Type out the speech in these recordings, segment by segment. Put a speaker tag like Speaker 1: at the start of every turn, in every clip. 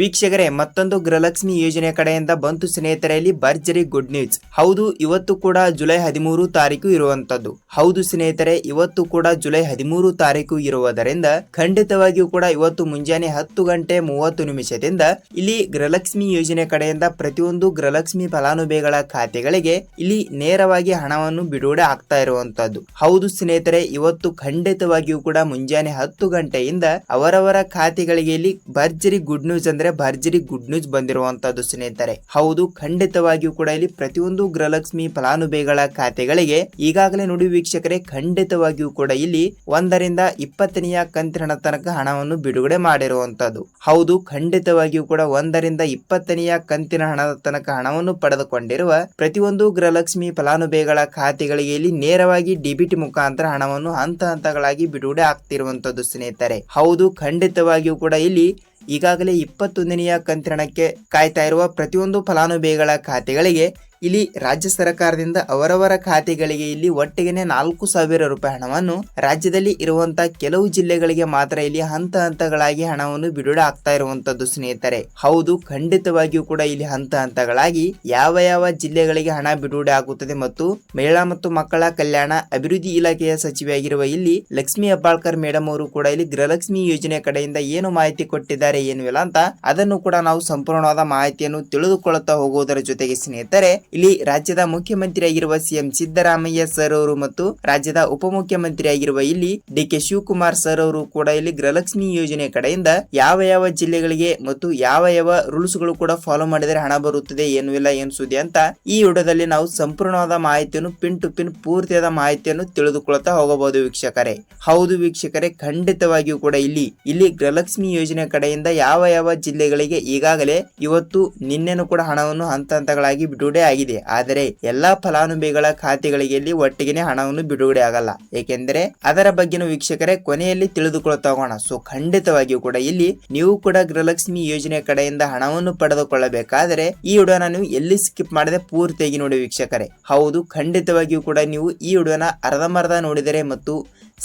Speaker 1: ವೀಕ್ಷಕರೇ, ಮತ್ತೊಂದು ಗೃಹಲಕ್ಷ್ಮಿ ಯೋಜನೆ ಕಡೆಯಿಂದ ಬಂತು ಸ್ನೇಹಿತರಲ್ಲಿ ಭರ್ಜರಿ ಗುಡ್ ನ್ಯೂಸ್ ಹೌದು, ಇವತ್ತು ಕೂಡ ಜುಲೈ ಹದಿಮೂರು ತಾರೀಕು ಇರುವಂತದ್ದು. ಹೌದು ಸ್ನೇಹಿತರೆ, ಇವತ್ತು ಕೂಡ ಜುಲೈ ಹದಿಮೂರು ತಾರೀಕು ಇರುವುದರಿಂದ ಖಂಡಿತವಾಗಿಯೂ ಕೂಡ ಇವತ್ತು ಮುಂಜಾನೆ ಹತ್ತು ಗಂಟೆ ಮೂವತ್ತು ನಿಮಿಷದಿಂದ ಇಲ್ಲಿ ಗೃಹಲಕ್ಷ್ಮಿ ಯೋಜನೆ ಕಡೆಯಿಂದ ಪ್ರತಿಯೊಂದು ಗೃಹಲಕ್ಷ್ಮಿ ಫಲಾನುಭವಿಗಳ ಖಾತೆಗಳಿಗೆ ಇಲ್ಲಿ ನೇರವಾಗಿ ಹಣವನ್ನು ಬಿಡುಗಡೆ ಆಗ್ತಾ ಇರುವಂತದ್ದು. ಹೌದು ಸ್ನೇಹಿತರೆ, ಇವತ್ತು ಖಂಡಿತವಾಗಿಯೂ ಕೂಡ ಮುಂಜಾನೆ ಹತ್ತು ಗಂಟೆಯಿಂದ ಅವರವರ ಖಾತೆಗಳಿಗೆ ಇಲ್ಲಿ ಭರ್ಜರಿ ಗುಡ್ ನ್ಯೂಸ್ ಅಂದ್ರೆ ಭರ್ಜರಿ ಗುಡ್ ನ್ಯೂಸ್ ಬಂದಿರುವಂತದ್ದು ಸ್ನೇಹಿತರೆ. ಹೌದು, ಖಂಡಿತವಾಗಿಯೂ ಕೂಡ ಇಲ್ಲಿ ಪ್ರತಿಯೊಂದು ಗೃಹಲಕ್ಷ್ಮಿ ಫಲಾನುಭವಿಗಳ ಖಾತೆಗಳಿಗೆ ಈಗಾಗಲೇ ನೋಡಿ ವೀಕ್ಷಕರೇ, ಖಂಡಿತವಾಗಿಯೂ ಕೂಡ ಇಲ್ಲಿ ಒಂದರಿಂದ ಇಪ್ಪತ್ತನೆಯ ಕಂತಿನ ತನಕ ಹಣವನ್ನು ಬಿಡುಗಡೆ ಮಾಡಿರುವಂತದ್ದು ಹೌದು, ಖಂಡಿತವಾಗಿಯೂ ಕೂಡ ಒಂದರಿಂದ ಇಪ್ಪತ್ತನೆಯ ಕಂತಿನ ಹಣದ ತನಕ ಹಣವನ್ನು ಪಡೆದುಕೊಂಡಿರುವ ಪ್ರತಿಯೊಂದು ಗೃಹಲಕ್ಷ್ಮಿ ಫಲಾನುಭವಿಗಳ ಖಾತೆಗಳಿಗೆ ಇಲ್ಲಿ ನೇರವಾಗಿ ಡಿಬಿಟಿ ಮುಖಾಂತರ ಹಣವನ್ನು ಹಂತ ಹಂತಗಳಾಗಿ ಬಿಡುಗಡೆ ಆಗ್ತಿರುವಂತದ್ದು ಸ್ನೇಹಿತರೆ. ಹೌದು, ಖಂಡಿತವಾಗಿಯೂ ಕೂಡ ಇಲ್ಲಿ ಈಗಾಗಲೇ ಇಪ್ಪತ್ತೊಂದನೆಯ ಕಂತಿನಕ್ಕೆ ಕಾಯ್ತಾ ಇರುವ ಪ್ರತಿಯೊಂದು ಫಲಾನುಭವಿಗಳ ಖಾತೆಗಳಿಗೆ ಇಲ್ಲಿ ರಾಜ್ಯ ಸರ್ಕಾರದಿಂದ ಅವರವರ ಖಾತೆಗಳಿಗೆ ಇಲ್ಲಿ ಒಟ್ಟಿಗೆನೆ ನಾಲ್ಕು ಸಾವಿರ ರೂಪಾಯಿ ಹಣವನ್ನು ರಾಜ್ಯದಲ್ಲಿ ಇರುವಂತಹ ಕೆಲವು ಜಿಲ್ಲೆಗಳಿಗೆ ಮಾತ್ರ ಇಲ್ಲಿ ಹಂತ ಹಂತಗಳಾಗಿ ಹಣವನ್ನು ಬಿಡುಗಡೆ ಆಗ್ತಾ ಇರುವಂತದ್ದು ಸ್ನೇಹಿತರೆ. ಹೌದು, ಖಂಡಿತವಾಗಿಯೂ ಕೂಡ ಇಲ್ಲಿ ಹಂತ ಹಂತಗಳಾಗಿ ಯಾವ ಯಾವ ಜಿಲ್ಲೆಗಳಿಗೆ ಹಣ ಬಿಡುಗಡೆ ಆಗುತ್ತದೆ ಮತ್ತು ಮಹಿಳಾ ಮತ್ತು ಮಕ್ಕಳ ಕಲ್ಯಾಣ ಅಭಿವೃದ್ಧಿ ಇಲಾಖೆಯ ಸಚಿವೆಯಾಗಿರುವ ಇಲ್ಲಿ ಲಕ್ಷ್ಮಿ ಹೆಬ್ಬಾಳ್ಕರ್ ಮೇಡಮ್ ಅವರು ಕೂಡ ಇಲ್ಲಿ ಗೃಹಲಕ್ಷ್ಮಿ ಯೋಜನೆ ಕಡೆಯಿಂದ ಏನು ಮಾಹಿತಿ ಕೊಟ್ಟಿದ್ದಾರೆ ಏನು ಇಲ್ಲ ಅಂತ ಅದನ್ನು ಕೂಡ ನಾವು ಸಂಪೂರ್ಣವಾದ ಮಾಹಿತಿಯನ್ನು ತಿಳಿದುಕೊಳ್ಳುತ್ತಾ ಹೋಗುವುದರ ಜೊತೆಗೆ ಸ್ನೇಹಿತರೆ ಇಲ್ಲಿ ರಾಜ್ಯದ ಮುಖ್ಯಮಂತ್ರಿಯಾಗಿರುವ ಸಿಎಂ ಸಿದ್ದರಾಮಯ್ಯ ಸರ್ ಅವರು ಮತ್ತು ರಾಜ್ಯದ ಉಪಮುಖ್ಯಮಂತ್ರಿಯಾಗಿರುವ ಇಲ್ಲಿ ಡಿ ಕೆ ಶಿವಕುಮಾರ್ ಸರ್ ಅವರು ಕೂಡ ಇಲ್ಲಿ ಗೃಹಲಕ್ಷ್ಮಿ ಯೋಜನೆ ಕಡೆಯಿಂದ ಯಾವ ಯಾವ ಜಿಲ್ಲೆಗಳಿಗೆ ಮತ್ತು ಯಾವ ಯಾವ ರೂಲ್ಸ್ಗಳು ಕೂಡ ಫಾಲೋ ಮಾಡಿದರೆ ಹಣ ಬರುತ್ತದೆ, ಏನು ಇಲ್ಲ, ಏನು ಸುದ್ದಿ ಅಂತ ಈ ವಿಡಿಯೋದಲ್ಲಿ ನಾವು ಸಂಪೂರ್ಣವಾದ ಮಾಹಿತಿಯನ್ನು ಪಿನ್ ಟು ಪಿನ್ ಪೂರ್ತಿಯಾದ ಮಾಹಿತಿಯನ್ನು ತಿಳಿದುಕೊಳ್ಳುತ್ತಾ ಹೋಗಬಹುದು ವೀಕ್ಷಕರೇ. ಹೌದು ವೀಕ್ಷಕರೇ, ಖಂಡಿತವಾಗಿಯೂ ಕೂಡ ಇಲ್ಲಿ ಇಲ್ಲಿ ಗೃಹಲಕ್ಷ್ಮಿ ಯೋಜನೆ ಕಡೆಯಿಂದ ಯಾವ ಯಾವ ಜಿಲ್ಲೆಗಳಿಗೆ ಈಗಾಗಲೇ ಇವತ್ತು ನಿನ್ನೆನೂ ಕೂಡ ಹಣವನ್ನು ಹಂತ ಹಂತಗಳಾಗಿ ಬಿಡುಗಡೆ ಆಗಿದೆ. ಆದರೆ ಎಲ್ಲಾ ಫಲಾನುಭವಿಗಳ ಖಾತೆಗಳಿಗೆ ಇಲ್ಲಿ ಒಟ್ಟಿಗೆನೆ ಹಣವನ್ನು ಬಿಡುಗಡೆ ಆಗಲ್ಲ. ಏಕೆಂದರೆ ಅದರ ಬಗ್ಗೆನೂ ವೀಕ್ಷಕರೇ ಕೊನೆಯಲ್ಲಿ ತಿಳಿದುಕೊಳ್ಳುತ್ತಾ ಹೋಗೋಣ ಸೊ ಖಂಡಿತವಾಗಿಯೂ ಕೂಡ ಇಲ್ಲಿ ನೀವು ಕೂಡ ಗೃಹಲಕ್ಷ್ಮಿ ಯೋಜನೆ ಕಡೆಯಿಂದ ಹಣವನ್ನು ಪಡೆದುಕೊಳ್ಳಬೇಕಾದರೆ ಈ ವಿಡಿಯೋನ ನೀವು ಎಲ್ಲಿ ಸ್ಕಿಪ್ ಮಾಡದೆ ಪೂರ್ತಿಯಾಗಿ ನೋಡಿ ವೀಕ್ಷಕರೇ. ಹೌದು, ಖಂಡಿತವಾಗಿಯೂ ಕೂಡ ನೀವು ಈ ವಿಡಿಯೋನ ಅರ್ಧಮರ್ಧ ನೋಡಿದರೆ ಮತ್ತು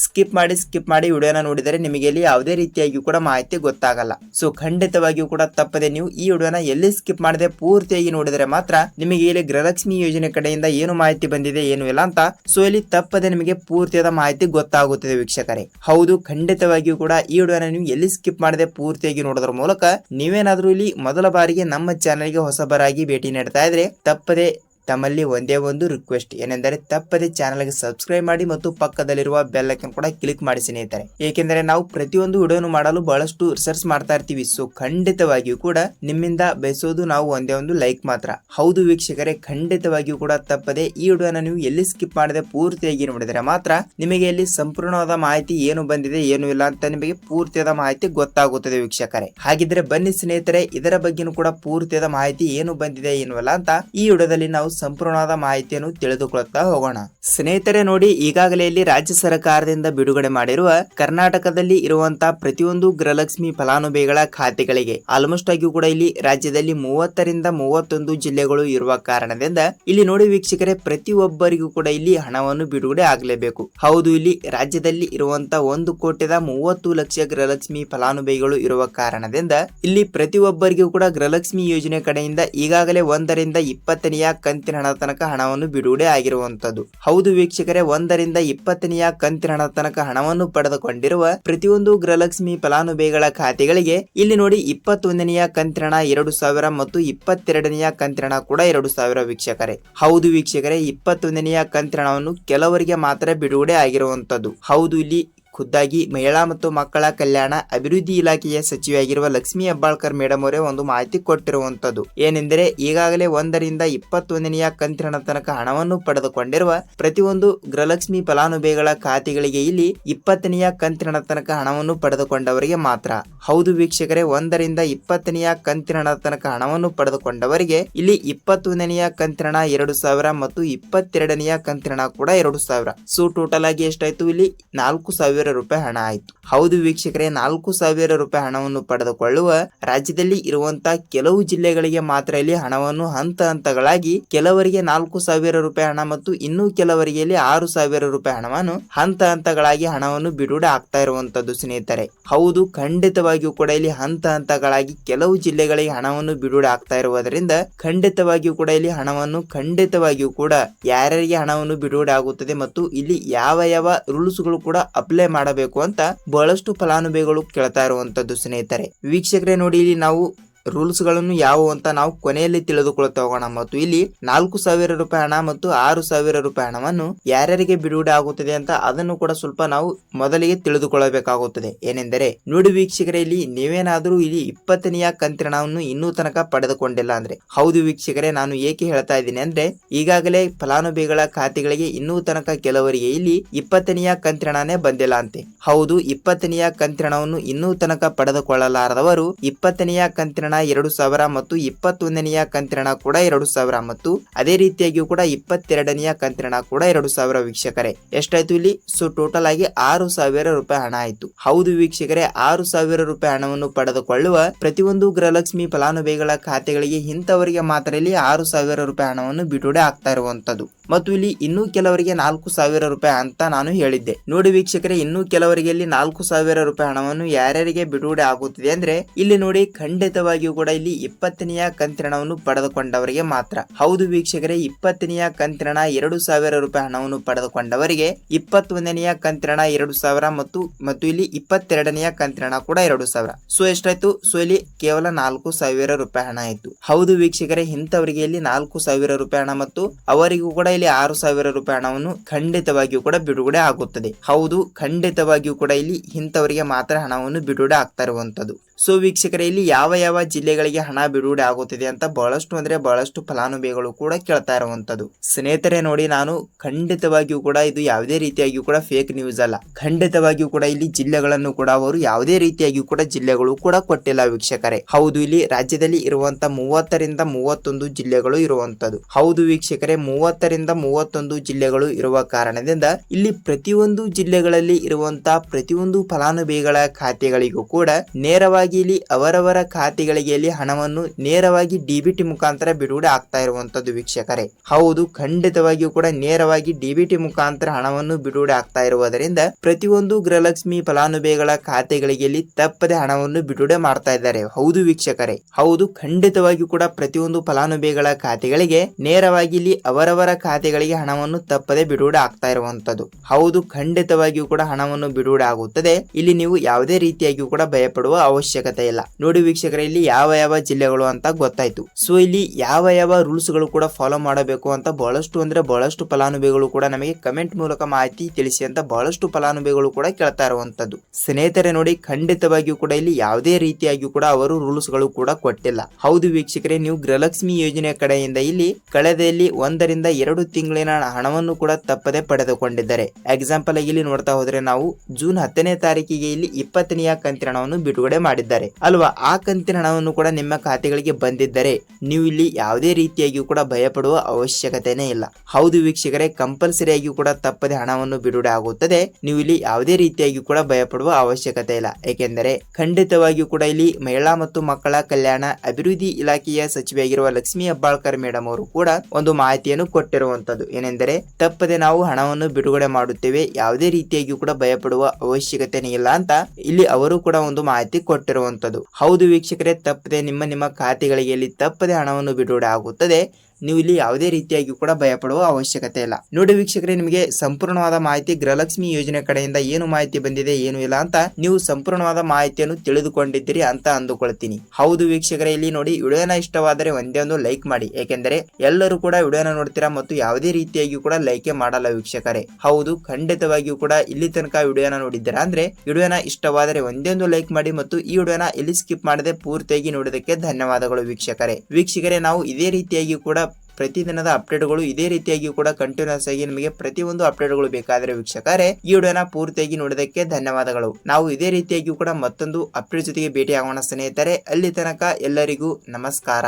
Speaker 1: ಸ್ಕಿಪ್ ಮಾಡಿ ಸ್ಕಿಪ್ ಮಾಡಿ ವಿಡಿಯೋನ ನೋಡಿದರೆ ನಿಮಗೆ ಇಲ್ಲಿ ಯಾವುದೇ ರೀತಿಯಾಗಿಯೂ ಕೂಡ ಮಾಹಿತಿ ಗೊತ್ತಾಗಲ್ಲ. ಸೊ ಖಂಡಿತವಾಗಿಯೂ ಕೂಡ ತಪ್ಪದೆ ನೀವು ಈ ವಿಡಿಯೋನ ಎಲ್ಲಿ ಸ್ಕಿಪ್ ಮಾಡದೆ ಪೂರ್ತಿಯಾಗಿ ನೋಡಿದರೆ ಮಾತ್ರ ನಿಮಗೆ ಇಲ್ಲಿ ಗೃಹಲಕ್ಷ್ಮಿ ಯೋಜನೆ ಕಡೆಯಿಂದ ಏನು ಮಾಹಿತಿ ಬಂದಿದೆ, ಏನು ಇಲ್ಲ ಅಂತ ಸೊ ಇಲ್ಲಿ ತಪ್ಪದೆ ನಿಮಗೆ ಪೂರ್ತಿಯಾದ ಮಾಹಿತಿ ಗೊತ್ತಾಗುತ್ತದೆ ವೀಕ್ಷಕರೇ. ಹೌದು, ಖಂಡಿತವಾಗಿಯೂ ಕೂಡ ಈ ವಿಡಿಯೋನ ನೀವು ಎಲ್ಲಿ ಸ್ಕಿಪ್ ಮಾಡದೆ ಪೂರ್ತಿಯಾಗಿ ನೋಡೋದ್ರ ಮೂಲಕ ನೀವೇನಾದ್ರೂ ಇಲ್ಲಿ ಮೊದಲ ಬಾರಿಗೆ ನಮ್ಮ ಚಾನೆಲ್ಗೆ ಹೊಸಬರಾಗಿ ಭೇಟಿ ನೀಡ್ತಾ ಇದ್ರೆ ತಪ್ಪದೆ ತಮ್ಮಲ್ಲಿ ಒಂದೇ ಒಂದು ರಿಕ್ವೆಸ್ಟ್ ಏನೆಂದರೆ ತಪ್ಪದೆ ಚಾನಲ್ಗೆ ಸಬ್ಸ್ಕ್ರೈಬ್ ಮಾಡಿ ಮತ್ತು ಪಕ್ಕದಲ್ಲಿರುವ ಬೆಲ್ ಐಕನ್ ಕೂಡ ಕ್ಲಿಕ್ ಮಾಡಿ ಸ್ನೇಹಿತರೆ. ಏಕೆಂದರೆ ನಾವು ಪ್ರತಿಯೊಂದು ವಿಡಿಯೋನು ಮಾಡಲು ಬಹಳಷ್ಟು ರಿಸರ್ಚ್ ಮಾಡ್ತಾ ಇರ್ತೀವಿ. ಸೊ ಖಂಡಿತವಾಗಿಯೂ ಕೂಡ ನಿಮ್ಮಿಂದ ಬಯಸೋದು ನಾವು ಒಂದೇ ಒಂದು ಲೈಕ್ ಮಾತ್ರ. ಹೌದು ವೀಕ್ಷಕರೇ, ಖಂಡಿತವಾಗಿಯೂ ಕೂಡ ತಪ್ಪದೆ ಈ ವಿಡಿಯೋನ ನೀವು ಎಲ್ಲಿ ಸ್ಕಿಪ್ ಮಾಡದೆ ಪೂರ್ತಿಯಾಗಿ ನೋಡಿದರೆ ಮಾತ್ರ ನಿಮಗೆ ಇಲ್ಲಿ ಸಂಪೂರ್ಣವಾದ ಮಾಹಿತಿ ಏನು ಬಂದಿದೆ, ಏನು ಇಲ್ಲ ಅಂತ ನಿಮಗೆ ಪೂರ್ತಿಯಾದ ಮಾಹಿತಿ ಗೊತ್ತಾಗುತ್ತದೆ ವೀಕ್ಷಕರೇ. ಹಾಗಿದ್ರೆ ಬನ್ನಿ ಸ್ನೇಹಿತರೆ, ಇದರ ಬಗ್ಗೆನೂ ಕೂಡ ಪೂರ್ತಿಯಾದ ಮಾಹಿತಿ ಏನು ಬಂದಿದೆ, ಏನು ಅಂತ ಈ ವಿಡಿಯೋದಲ್ಲಿ ನಾವು ಸಂಪೂರ್ಣವಾದ ಮಾಹಿತಿಯನ್ನು ತಿಳಿದುಕೊಳ್ಳುತ್ತಾ ಹೋಗೋಣ. ಸ್ನೇಹಿತರೆ ನೋಡಿ, ಈಗಾಗಲೇ ಇಲ್ಲಿ ರಾಜ್ಯ ಸರ್ಕಾರದಿಂದ ಬಿಡುಗಡೆ ಮಾಡಿರುವ ಕರ್ನಾಟಕದಲ್ಲಿ ಇರುವಂತಹ ಪ್ರತಿಯೊಂದು ಗೃಹಲಕ್ಷ್ಮಿ ಫಲಾನುಭವಿಗಳ ಖಾತೆಗಳಿಗೆ ಆಲ್ಮೋಸ್ಟ್ ಆಗಿಯೂ ಕೂಡ ಇಲ್ಲಿ ರಾಜ್ಯದಲ್ಲಿ ಮೂವತ್ತರಿಂದ ಮೂವತ್ತೊಂದು ಜಿಲ್ಲೆಗಳು ಇರುವ ಕಾರಣದಿಂದ ಇಲ್ಲಿ ನೋಡಿ ವೀಕ್ಷಕರೇ, ಪ್ರತಿಯೊಬ್ಬರಿಗೂ ಕೂಡ ಇಲ್ಲಿ ಹಣವನ್ನು ಬಿಡುಗಡೆ ಆಗಲೇಬೇಕು. ಹೌದು, ಇಲ್ಲಿ ರಾಜ್ಯದಲ್ಲಿ ಇರುವಂತಹ ಒಂದು ಕೋಟಿದ ಮೂವತ್ತು ಲಕ್ಷ ಗೃಹಲಕ್ಷ್ಮಿ ಫಲಾನುಭವಿಗಳು ಇರುವ ಕಾರಣದಿಂದ ಇಲ್ಲಿ ಪ್ರತಿಯೊಬ್ಬರಿಗೂ ಕೂಡ ಗೃಹಲಕ್ಷ್ಮಿ ಯೋಜನೆ ಕಡೆಯಿಂದ ಈಗಾಗಲೇ ಒಂದರಿಂದ ಇಪ್ಪತ್ತನೆಯ ಕಂತಿನ ಹಣದ ತನಕ ಹಣವನ್ನು ಬಿಡುಗಡೆ ಆಗಿರುವಂತದ್ದು ಹೌದು ವೀಕ್ಷಕರೇ, ಒಂದರಿಂದ ಇಪ್ಪತ್ತನೆಯ ಕಂತಿನ ಹಣದ ತನಕ ಹಣವನ್ನು ಪಡೆದುಕೊಂಡಿರುವ ಪ್ರತಿಯೊಂದು ಗೃಹಲಕ್ಷ್ಮಿ ಫಲಾನುಭವಿಗಳ ಖಾತೆಗಳಿಗೆ ಇಲ್ಲಿ ನೋಡಿ ಇಪ್ಪತ್ತೊಂದನೆಯ ಕಂತಿನ ಹಣ ಎರಡು ಸಾವಿರ ಮತ್ತು ಇಪ್ಪತ್ತೆರಡನೆಯ ಕಂತಿನ ಹಣ ಕೂಡ ಎರಡು ಸಾವಿರ ವೀಕ್ಷಕರೇ. ಹೌದು ವೀಕ್ಷಕರೇ, ಇಪ್ಪತ್ತೊಂದನೆಯ ಕಂತಿನ ಹಣವನ್ನು ಕೆಲವರಿಗೆ ಮಾತ್ರ ಬಿಡುಗಡೆ ಆಗಿರುವಂತದ್ದು ಹೌದು, ಇಲ್ಲಿ ಖುದ್ದಾಗಿ ಮಹಿಳಾ ಮತ್ತು ಮಕ್ಕಳ ಕಲ್ಯಾಣ ಅಭಿವೃದ್ಧಿ ಇಲಾಖೆಯ ಸಚಿವೆಯಾಗಿರುವ ಲಕ್ಷ್ಮಿ ಹೆಬ್ಬಾಳ್ಕರ್ ಮೇಡಮ್ ಅವರೇ ಒಂದು ಮಾಹಿತಿ ಕೊಟ್ಟಿರುವಂತದ್ದು ಏನೆಂದರೆ, ಈಗಾಗಲೇ ಒಂದರಿಂದ ಇಪ್ಪತ್ತೊಂದನೆಯ ಕಂತಿನ ತನಕ ಹಣವನ್ನು ಪಡೆದುಕೊಂಡಿರುವ ಪ್ರತಿಯೊಂದು ಗೃಹಲಕ್ಷ್ಮಿ ಫಲಾನುಭವಿಗಳ ಖಾತೆಗಳಿಗೆ ಇಲ್ಲಿ ಇಪ್ಪತ್ತನೆಯ ಕಂತಿನ ತನಕ ಹಣವನ್ನು ಪಡೆದುಕೊಂಡವರಿಗೆ ಮಾತ್ರ. ಹೌದು ವೀಕ್ಷಕರೇ, ಒಂದರಿಂದ ಇಪ್ಪತ್ತನೆಯ ಕಂತಿನ ತನಕ ಹಣವನ್ನು ಪಡೆದುಕೊಂಡವರಿಗೆ ಇಲ್ಲಿ ಇಪ್ಪತ್ತೊಂದನೆಯ ಕಂತಿನ ಎರಡು ಸಾವಿರ ಮತ್ತು ಇಪ್ಪತ್ತೆರಡನೆಯ ಕಂತಿನ ಕೂಡ ಎರಡು ಸಾವಿರ. ಸೊ, ಟೋಟಲ್ ಆಗಿ ಎಷ್ಟಾಯ್ತು? ಇಲ್ಲಿ ನಾಲ್ಕು ಸಾವಿರ ರೂಪಾಯಿ ಹಣ ಆಯಿತು. ಹೌದು ವೀಕ್ಷಕರೇ, ನಾಲ್ಕು ಸಾವಿರ ರೂಪಾಯಿ ಹಣವನ್ನು ಪಡೆದುಕೊಳ್ಳುವ ರಾಜ್ಯದಲ್ಲಿ ಇರುವಂತಹ ಕೆಲವು ಜಿಲ್ಲೆಗಳಿಗೆ ಮಾತ್ರ ಇಲ್ಲಿ ಹಣವನ್ನು ಹಂತ ಹಂತಗಳಾಗಿ ಕೆಲವರಿಗೆ ನಾಲ್ಕು ಸಾವಿರ ರೂಪಾಯಿ ಹಣ ಮತ್ತು ಇನ್ನೂ ಕೆಲವರಿಗೆ ಆರು ಸಾವಿರ ರೂಪಾಯಿ ಹಣವನ್ನು ಹಂತ ಹಂತಗಳಾಗಿ ಹಣವನ್ನು ಬಿಡುಗಡೆ ಆಗ್ತಾ ಇರುವಂತದ್ದು ಸ್ನೇಹಿತರೆ. ಹೌದು, ಖಂಡಿತವಾಗಿಯೂ ಕೂಡ ಇಲ್ಲಿ ಹಂತ ಹಂತಗಳಾಗಿ ಕೆಲವು ಜಿಲ್ಲೆಗಳಿಗೆ ಹಣವನ್ನು ಬಿಡುಗಡೆ ಆಗ್ತಾ ಇರುವುದರಿಂದ ಖಂಡಿತವಾಗಿಯೂ ಕೂಡ ಇಲ್ಲಿ ಹಣವನ್ನು, ಖಂಡಿತವಾಗಿಯೂ ಕೂಡ ಯಾರ್ಯಾರಿಗೆ ಹಣವನ್ನು ಬಿಡುಗಡೆ ಆಗುತ್ತದೆ ಮತ್ತು ಇಲ್ಲಿ ಯಾವ ಯಾವ ರೂಲ್ಸ್ಗಳು ಕೂಡ ಅಪ್ಲೈ ಮಾಡಬೇಕು ಅಂತ ಬಹಳಷ್ಟು ಫಲಾನುಭವಿಗಳು ಕೇಳ್ತಾ ಇರುವಂತದ್ದು ಸ್ನೇಹಿತರೆ. ವೀಕ್ಷಕರೇ ನೋಡಿ ಇಲ್ಲಿ ನಾವು ರೂಲ್ಸ್ಗಳನ್ನು ಯಾವುವು ಅಂತ ನಾವು ಕೊನೆಯಲ್ಲಿ ತಿಳಿದುಕೊಳ್ತಾ ಹೋಗೋಣ. ಮತ್ತು ಇಲ್ಲಿ ನಾಲ್ಕು ಸಾವಿರ ರೂಪಾಯಿ ಹಣ ಮತ್ತು ಆರು ಸಾವಿರ ರೂಪಾಯಿ ಹಣವನ್ನು ಯಾರ್ಯಾರಿಗೆ ಬಿಡುಗಡೆ ಆಗುತ್ತದೆ ಅಂತ ಅದನ್ನು ಕೂಡ ಸ್ವಲ್ಪ ನಾವು ಮೊದಲಿಗೆ ತಿಳಿದುಕೊಳ್ಳಬೇಕಾಗುತ್ತದೆ. ಏನೆಂದರೆ, ನೋಡಿ ವೀಕ್ಷಕರೇ, ಇಲ್ಲಿ ನೀವೇನಾದರೂ ಇಲ್ಲಿ ಇಪ್ಪತ್ತನೆಯ ಕಂತಿನ ಹಣವನ್ನು ಇನ್ನೂ ತನಕ ಪಡೆದುಕೊಂಡಿಲ್ಲ ಅಂದ್ರೆ. ಹೌದು ವೀಕ್ಷಕರೇ, ನಾನು ಏಕೆ ಹೇಳ್ತಾ ಇದ್ದೀನಿ ಅಂದ್ರೆ, ಈಗಾಗಲೇ ಫಲಾನುಭವಿಗಳ ಖಾತೆಗಳಿಗೆ ಇನ್ನೂ ತನಕ ಕೆಲವರಿಗೆ ಇಲ್ಲಿ ಇಪ್ಪತ್ತನೆಯ ಕಂತ್ರಣನೇ ಬಂದಿಲ್ಲ ಅಂತೆ. ಹೌದು, ಇಪ್ಪತ್ತನೆಯ ಕಂತಿನ ಹಣವನ್ನು ಇನ್ನೂ ತನಕ ಪಡೆದುಕೊಳ್ಳಲಾರದವರು ಇಪ್ಪತ್ತನೆಯ ಕಂತಿನ ಎರಡು ಸಾವಿರ ಮತ್ತು ಇಪ್ಪತ್ತೊಂದನೆಯ ಕಂತಿನ ಕೂಡ ಎರಡು ಸಾವಿರ ಮತ್ತು ಅದೇ ರೀತಿಯಾಗಿಯೂ ಕೂಡ ಇಪ್ಪತ್ತೆರಡನೆಯ ಕಂತಿನ ಕೂಡ ಎರಡು ಸಾವಿರ ವೀಕ್ಷಕರೇ. ಎಷ್ಟಾಯ್ತು ಇಲ್ಲಿ? ಸೊ ಟೋಟಲ್ ಆಗಿ ಆರು ಸಾವಿರ ರೂಪಾಯಿ ಹಣ ಆಯ್ತು. ಹೌದು ವೀಕ್ಷಕರೇ, ಆರು ಸಾವಿರ ರೂಪಾಯಿ ಹಣವನ್ನು ಪಡೆದುಕೊಳ್ಳುವ ಪ್ರತಿಯೊಂದು ಗೃಹಲಕ್ಷ್ಮಿ ಫಲಾನುಭವಿಗಳ ಖಾತೆಗಳಿಗೆ ಇಂಥವರಿಗೆ ಮಾತ್ರ ಇಲ್ಲಿ ಆರು ಸಾವಿರ ರೂಪಾಯಿ ಹಣವನ್ನು ಬಿಡುಗಡೆ ಆಗ್ತಾ ಇರುವಂತದ್ದು. ಮತ್ತು ಇಲ್ಲಿ ಇನ್ನೂ ಕೆಲವರಿಗೆ ನಾಲ್ಕು ಸಾವಿರ ರೂಪಾಯಿ ಅಂತ ನಾನು ಹೇಳಿದ್ದೆ. ನೋಡಿ ವೀಕ್ಷಕರೇ, ಇನ್ನೂ ಕೆಲವರಿಗೆ ಇಲ್ಲಿ ನಾಲ್ಕು ಸಾವಿರ ರೂಪಾಯಿ ಹಣವನ್ನು ಯಾರ್ಯಾರಿಗೆ ಬಿಡುಗಡೆ ಆಗುತ್ತಿದೆ ಅಂದ್ರೆ, ಇಲ್ಲಿ ನೋಡಿ ಕೂಡ ಇಲ್ಲಿ ಇಪ್ಪತ್ತನೆಯ ಕಂತಿನ ಹಣವನ್ನು ಪಡೆದುಕೊಂಡವರಿಗೆ ಮಾತ್ರ. ಹೌದು ವೀಕ್ಷಕರೇ ಇಪ್ಪತ್ತನೆಯ ಕಂತಿನ ಎರಡು ಸಾವಿರ ರೂಪಾಯಿ ಹಣವನ್ನು ಪಡೆದುಕೊಂಡವರಿಗೆ ಇಪ್ಪತ್ತೊಂದನೆಯ ಕಂತಿನ ಎರಡು ಸಾವಿರ ಮತ್ತು ಮತ್ತು ಇಲ್ಲಿ ಇಪ್ಪತ್ತೆರಡನೆಯ ಕಂತಿನ ಕೂಡ ಎರಡು ಸಾವಿರ. ಸೊ, ಎಷ್ಟಾಯ್ತು? ಸೊ, ಇಲ್ಲಿ ಕೇವಲ ನಾಲ್ಕು ಸಾವಿರ ರೂಪಾಯಿ ಹಣ ಆಯ್ತು. ಹೌದು ವೀಕ್ಷಕರೇ, ಇಂಥವರಿಗೆ ಇಲ್ಲಿ ನಾಲ್ಕು ಸಾವಿರ ರೂಪಾಯಿ ಹಣ ಮತ್ತು ಅವರಿಗೂ ಕೂಡ ಇಲ್ಲಿ ಆರು ಸಾವಿರ ರೂಪಾಯಿ ಹಣವನ್ನು ಖಂಡಿತವಾಗಿಯೂ ಕೂಡ ಬಿಡುಗಡೆ ಆಗುತ್ತದೆ. ಹೌದು, ಖಂಡಿತವಾಗಿಯೂ ಕೂಡ ಇಲ್ಲಿ ಇಂಥವರಿಗೆ ಮಾತ್ರ ಹಣವನ್ನು ಬಿಡುಗಡೆ ಆಗ್ತಾ ಇರುವಂತದ್ದು ಸೊ ವೀಕ್ಷಕರೇ, ಇಲ್ಲಿ ಯಾವ ಯಾವ ಜಿಲ್ಲೆಗಳಿಗೆ ಹಣ ಬಿಡುಗಡೆ ಆಗುತ್ತಿದೆ ಅಂತ ಬಹಳಷ್ಟು ಅಂದರೆ ಬಹಳಷ್ಟು ಫಲಾನುಭವಿಗಳು ಕೂಡ ಕೇಳ್ತಾ ಇರುವಂತದ್ದು. ಸ್ನೇಹಿತರೆ, ನೋಡಿ ನಾನು ಖಂಡಿತವಾಗಿಯೂ ಕೂಡ ಇದು ಯಾವುದೇ ರೀತಿಯಾಗಿಯೂ ಕೂಡ ಫೇಕ್ ನ್ಯೂಸ್ ಅಲ್ಲ. ಖಂಡಿತವಾಗಿಯೂ ಕೂಡ ಇಲ್ಲಿ ಜಿಲ್ಲೆಗಳನ್ನು ಕೂಡ ಅವರು ಯಾವುದೇ ರೀತಿಯಾಗಿಯೂ ಕೂಡ ಜಿಲ್ಲೆಗಳು ಕೂಡ ಕೊಟ್ಟಿಲ್ಲ ವೀಕ್ಷಕರೇ. ಹೌದು, ಇಲ್ಲಿ ರಾಜ್ಯದಲ್ಲಿ ಇರುವಂತ ಮೂವತ್ತರಿಂದ ಮೂವತ್ತೊಂದು ಜಿಲ್ಲೆಗಳು ಇರುವಂತದ್ದು. ಹೌದು ವೀಕ್ಷಕರೇ, ಮೂವತ್ತರಿಂದ ಮೂವತ್ತೊಂದು ಜಿಲ್ಲೆಗಳು ಇರುವ ಕಾರಣದಿಂದ ಇಲ್ಲಿ ಪ್ರತಿಯೊಂದು ಜಿಲ್ಲೆಗಳಲ್ಲಿ ಇರುವಂತಹ ಪ್ರತಿಯೊಂದು ಫಲಾನುಭವಿಗಳ ಖಾತೆಗಳಿಗೂ ಕೂಡ ನೇರವಾಗಿ ಇಲ್ಲಿ ಅವರವರ ಖಾತೆಗಳಿಗೆ ಇಲ್ಲಿ ಹಣವನ್ನು ನೇರವಾಗಿ ಡಿಬಿಟಿ ಮುಖಾಂತರ ಬಿಡುಗಡೆ ಆಗ್ತಾ ಇರುವಂತದ್ದು ವೀಕ್ಷಕರೇ. ಹೌದು, ಖಂಡಿತವಾಗಿಯೂ ಕೂಡ ನೇರವಾಗಿ ಡಿಬಿಟಿ ಮುಖಾಂತರ ಹಣವನ್ನು ಬಿಡುಗಡೆ ಆಗ್ತಾ ಇರುವುದರಿಂದ ಪ್ರತಿಯೊಂದು ಗೃಹಲಕ್ಷ್ಮಿ ಫಲಾನುಭವಿಗಳ ಖಾತೆಗಳಿಗೆ ಇಲ್ಲಿ ತಪ್ಪದೆ ಹಣವನ್ನು ಬಿಡುಗಡೆ ಮಾಡ್ತಾ ಇದ್ದಾರೆ. ಹೌದು ವೀಕ್ಷಕರೇ. ಹೌದು, ಖಂಡಿತವಾಗಿಯೂ ಕೂಡ ಪ್ರತಿಯೊಂದು ಫಲಾನುಭವಿಗಳ ಖಾತೆಗಳಿಗೆ ನೇರವಾಗಿ ಇಲ್ಲಿ ಅವರವರ ಖಾತೆಗಳಿಗೆ ಹಣವನ್ನು ತಪ್ಪದೆ ಬಿಡುಗಡೆ ಆಗ್ತಾ ಇರುವಂತದ್ದು. ಹೌದು, ಖಂಡಿತವಾಗಿಯೂ ಕೂಡ ಹಣವನ್ನು ಬಿಡುಗಡೆ ಆಗುತ್ತದೆ. ಇಲ್ಲಿ ನೀವು ಯಾವುದೇ ರೀತಿಯಾಗಿಯೂ ಕೂಡ ಭಯಪಡುವ ಅವಶ್ಯಕತೆ ಇಲ್ಲ. ನೋಡಿ ವೀಕ್ಷಕರ, ಇಲ್ಲಿ ಯಾವ ಯಾವ ಜಿಲ್ಲೆಗಳು ಅಂತ ಗೊತ್ತಾಯ್ತು. ಸೊ ಇಲ್ಲಿ ಯಾವ ಯಾವ ರೂಲ್ಸ್ಗಳು ಕೂಡ ಫಾಲೋ ಮಾಡಬೇಕು ಅಂತ ಬಹಳಷ್ಟು ಅಂದ್ರೆ ಬಹಳಷ್ಟು ಫಲಾನುಭವಿಗಳು ಕೂಡ ನಮಗೆ ಕಮೆಂಟ್ ಮೂಲಕ ಮಾಹಿತಿ ತಿಳಿಸಿ ಅಂತ ಬಹಳಷ್ಟು ಫಲಾನುಭವಿಗಳು ಕೂಡ ಕೇಳ್ತಾ ಇರುವಂತದ್ದು. ಸ್ನೇಹಿತರೆ, ನೋಡಿ ಖಂಡಿತವಾಗಿಯೂ ಕೂಡ ಇಲ್ಲಿ ಯಾವುದೇ ರೀತಿಯಾಗಿ ಕೂಡ ಅವರು ರೂಲ್ಸ್ಗಳು ಕೂಡ ಕೊಟ್ಟಿಲ್ಲ. ಹೌದು ವೀಕ್ಷಕರೇ, ನೀವು ಗೃಹಲಕ್ಷ್ಮಿ ಯೋಜನೆ ಕಡೆಯಿಂದ ಇಲ್ಲಿ ಕಳೆದಲ್ಲಿ ಒಂದರಿಂದ ಎರಡು ತಿಂಗಳಿನ ಹಣವನ್ನು ಕೂಡ ತಪ್ಪದೆ ಪಡೆದುಕೊಂಡಿದ್ದಾರೆ. ಎಕ್ಸಾಂಪಲ್ ಆಗಿ ಇಲ್ಲಿ ನೋಡ್ತಾ ಹೋದ್ರೆ ನಾವು ಜೂನ್ ಹತ್ತನೇ ತಾರೀಕಿಗೆ ಇಲ್ಲಿ ಇಪ್ಪತ್ತನೆಯ ಕಂತಿನ ಹಣವನ್ನು ಬಿಡುಗಡೆ ಮಾಡಿದ್ದಾರೆ. ಅಲ್ವಾ? ಆ ಕಂತಿನ ಹಣವನ್ನು ಕೂಡ ನಿಮ್ಮ ಖಾತೆಗಳಿಗೆ ಬಂದಿದ್ದರೆ ನೀವು ಇಲ್ಲಿ ಯಾವುದೇ ರೀತಿಯಾಗಿಯೂ ಕೂಡ ಭಯಪಡುವ ಅವಶ್ಯಕತೆನೇ ಇಲ್ಲ. ಹೌದು ವೀಕ್ಷಕರೇ ಕಂಪಲ್ಸರಿ ಆಗಿಯೂ ಕೂಡ ತಪ್ಪದೆ ಹಣವನ್ನು ಬಿಡುಗಡೆ ಆಗುತ್ತದೆ. ನೀವು ಇಲ್ಲಿ ಯಾವುದೇ ರೀತಿಯಾಗಿಯೂ ಕೂಡ ಭಯಪಡುವ ಅವಶ್ಯಕತೆ ಇಲ್ಲ. ಏಕೆಂದರೆ ಖಂಡಿತವಾಗಿಯೂ ಕೂಡ ಇಲ್ಲಿ ಮಹಿಳಾ ಮತ್ತು ಮಕ್ಕಳ ಕಲ್ಯಾಣ ಅಭಿವೃದ್ಧಿ ಇಲಾಖೆಯ ಸಚಿವೆಯಾಗಿರುವ ಲಕ್ಷ್ಮೀ ಹೆಬ್ಬಾಳ್ಕರ್ ಮೇಡಮ್ ಅವರು ಕೂಡ ಒಂದು ಮಾಹಿತಿಯನ್ನು ಕೊಟ್ಟಿರುವಂತದ್ದು ಏನೆಂದರೆ ತಪ್ಪದೆ ನಾವು ಹಣವನ್ನು ಬಿಡುಗಡೆ ಮಾಡುತ್ತೇವೆ. ಯಾವುದೇ ರೀತಿಯಾಗಿಯೂ ಕೂಡ ಭಯಪಡುವ ಅವಶ್ಯಕತೆನೇ ಇಲ್ಲ ಅಂತ ಇಲ್ಲಿ ಅವರು ಕೂಡ ಒಂದು ಮಾಹಿತಿ ಕೊಟ್ಟಿರುವಂತದ್ದು ಹೌದು ವೀಕ್ಷಕರೇ ತಪ್ಪದೆ ನಿಮ್ಮ ನಿಮ್ಮ ಖಾತೆಗಳಿಗೆ ಇಲ್ಲಿ ತಪ್ಪದೆ ಹಣವನ್ನು ಬಿಡುಗಡೆ ಆಗುತ್ತದೆ. ನೀವು ಇಲ್ಲಿ ಯಾವುದೇ ರೀತಿಯಾಗಿ ಕೂಡ ಭಯಪಡುವ ಅವಶ್ಯಕತೆ ಇಲ್ಲ. ನೋಡಿ ವೀಕ್ಷಕರೇ, ನಿಮಗೆ ಸಂಪೂರ್ಣವಾದ ಮಾಹಿತಿ ಗೃಹಲಕ್ಷ್ಮಿ ಯೋಜನೆ ಕಡೆಯಿಂದ ಏನು ಮಾಹಿತಿ ಬಂದಿದೆ, ಏನು ಇಲ್ಲ ಅಂತ ನೀವು ಸಂಪೂರ್ಣವಾದ ಮಾಹಿತಿಯನ್ನು ತಿಳಿದುಕೊಂಡಿದ್ದೀರಿ ಅಂತ ಅಂದುಕೊಳ್ತೀನಿ. ಹೌದು ವೀಕ್ಷಕರೇ, ಇಲ್ಲಿ ನೋಡಿ ವಿಡಿಯೋನ ಇಷ್ಟವಾದರೆ ಒಂದೇ ಒಂದು ಲೈಕ್ ಮಾಡಿ. ಏಕೆಂದರೆ ಎಲ್ಲರೂ ಕೂಡ ವಿಡಿಯೋನ ನೋಡ್ತೀರಾ ಮತ್ತು ಯಾವುದೇ ರೀತಿಯಾಗಿ ಕೂಡ ಲೈಕೆ ಮಾಡಲ್ಲ ವೀಕ್ಷಕರೇ. ಹೌದು, ಖಂಡಿತವಾಗಿಯೂ ಕೂಡ ಇಲ್ಲಿ ತನಕ ವಿಡಿಯೋನ ನೋಡಿದ್ದೀರಾ ಅಂದ್ರೆ ವಿಡಿಯೋನ ಇಷ್ಟವಾದರೆ ಒಂದೇ ಒಂದು ಲೈಕ್ ಮಾಡಿ ಮತ್ತು ಈ ವಿಡಿಯೋನ ಇಲ್ಲಿ ಸ್ಕಿಪ್ ಮಾಡದೆ ಪೂರ್ತಿಯಾಗಿ ನೋಡೋದಕ್ಕೆ ಧನ್ಯವಾದಗಳು ವೀಕ್ಷಕರೇ. ವೀಕ್ಷಕರೇ, ನಾವು ಇದೇ ರೀತಿಯಾಗಿ ಕೂಡ ಪ್ರತಿದಿನದ ಅಪ್ಡೇಟ್ಗಳು ಇದೇ ರೀತಿಯಾಗಿ ಕೂಡ ಕಂಟಿನ್ಯೂಸ್ ಆಗಿ ನಿಮಗೆ ಪ್ರತಿಯೊಂದು ಅಪ್ಡೇಟ್ಗಳು ಬೇಕಾದರೆ ವೀಕ್ಷಕರೇ, ಈ ವಿಡಿಯೋನ ಪೂರ್ತಿಯಾಗಿ ನೋಡೋದಕ್ಕೆ ಧನ್ಯವಾದಗಳು. ನಾವು ಇದೇ ರೀತಿಯಾಗಿ ಕೂಡ ಮತ್ತೊಂದು ಅಪ್ಡೇಟ್ ಜೊತೆಗೆ ಭೇಟಿ ಆಗೋಣ ಸ್ನೇಹಿತರೆ, ಅಲ್ಲಿ ತನಕ ಎಲ್ಲರಿಗೂ ನಮಸ್ಕಾರ.